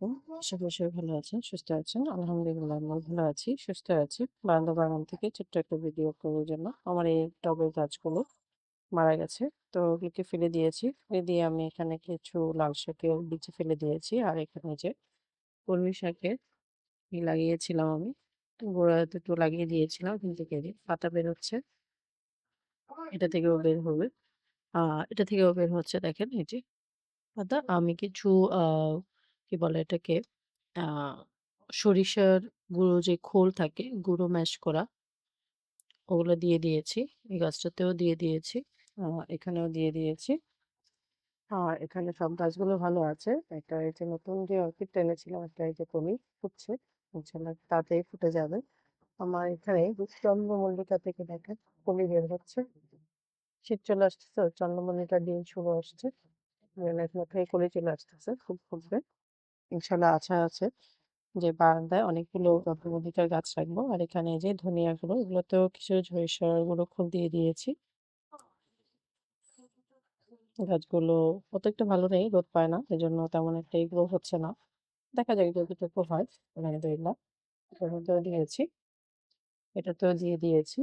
আলাইকুম। আশা করি সবাই ভালো আছেন, সুস্থ আছেন। আলহামদুলিল্লাহ আমিও ভালো আছি, সুস্থ আছি। বারান্দা বাগান থেকে ছোট্ট একটা ভিডিও করার জন্য আমার এই টবের গাছগুলো মারা গেছে। তো ওগুলোকে ফেলে দিয়েছি। ফেলে দিয়ে আমি এখানে কিছু লাল শাকের বিচি ফেলে দিয়েছি। আর এখানে যে কলমি শাকের লাগিয়েছিলাম আমি। গোড়া দুটো লাগিয়ে দিয়েছিলাম এখান থেকে পাতা বের হচ্ছে। এটা থেকেও বের হবে। এটা থেকেও বের হচ্ছে দেখেন এই যে। আমি কিছু কি বলে এটাকে সরিষার গুঁড়ো যে খোল থাকে, গুঁড়ো ম্যাশ করা ওগুলো দিয়ে দিয়েছি। এই গাছটাতেও দিয়ে দিয়েছি। এখানেও দিয়ে দিয়েছি। আর এখানে সব গাছগুলো ভালো আছে। একটা এই যে নতুন যে অর্কিডটা টেনেছিলাম একটা এই যে কলি ফুটছে। ইনশাআল্লাহ তাড়াতাড়ি ফুটে যাবে। আমার এখানে চন্দ্রমল্লিকা থেকে দেখেন কলি বের হচ্ছে। শীত চলে আসতেছে তো চন্দ্রমল্লিকার দিন শুভ আসছে। জুনের মধ্যেই কলি চলে আসতেছে। খুব ফুটবে। ইনশাআল্লাহ আশা আছে যে বারান্দায় অনেকগুলো চন্দ্রমল্লিকার গাছ রাখব। আর এখানে যে ধনিয়াগুলো এগুলোতেও কিছু সরিষার গুঁড়ো খোল দিয়ে দিয়েছি। গাছগুলো অত একটা ভালো নেই, রোদ পায় না। এজন্য তেমন একটা এগ্রো হচ্ছে না। দেখা যাক যতটুকু হয় আলহামদুলিল্লাহ। দিয়েছি। এটাতেও দিয়ে দিয়েছি।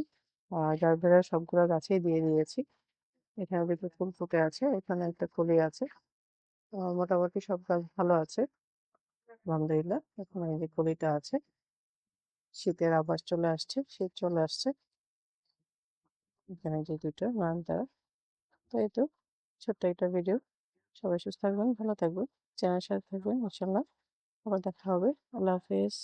আর জারবেরার সবগুলো গাছেই দিয়ে দিয়েছি। এখানে দুটো ফুল ফুটে আছে। এখানে একটা কলি আছে। মোটামুটি সব গাছ ভালো আছে। আলহামদুলিল্লাহ। এখন এই যে কলিটা আছে। শীতের আবার চলে আসছে, শীত চলে আসছে। এখানে যে ২ টা নয়নতারা। তো এই তো ছোট্ট একটা ভিডিও। সবাই সুস্থ থাকবেন, ভালো থাকবেন। চ্যানেল সাথে থাকবেন ইনশাল্লাহ আবার দেখা হবে। আল্লাহ হাফেজ।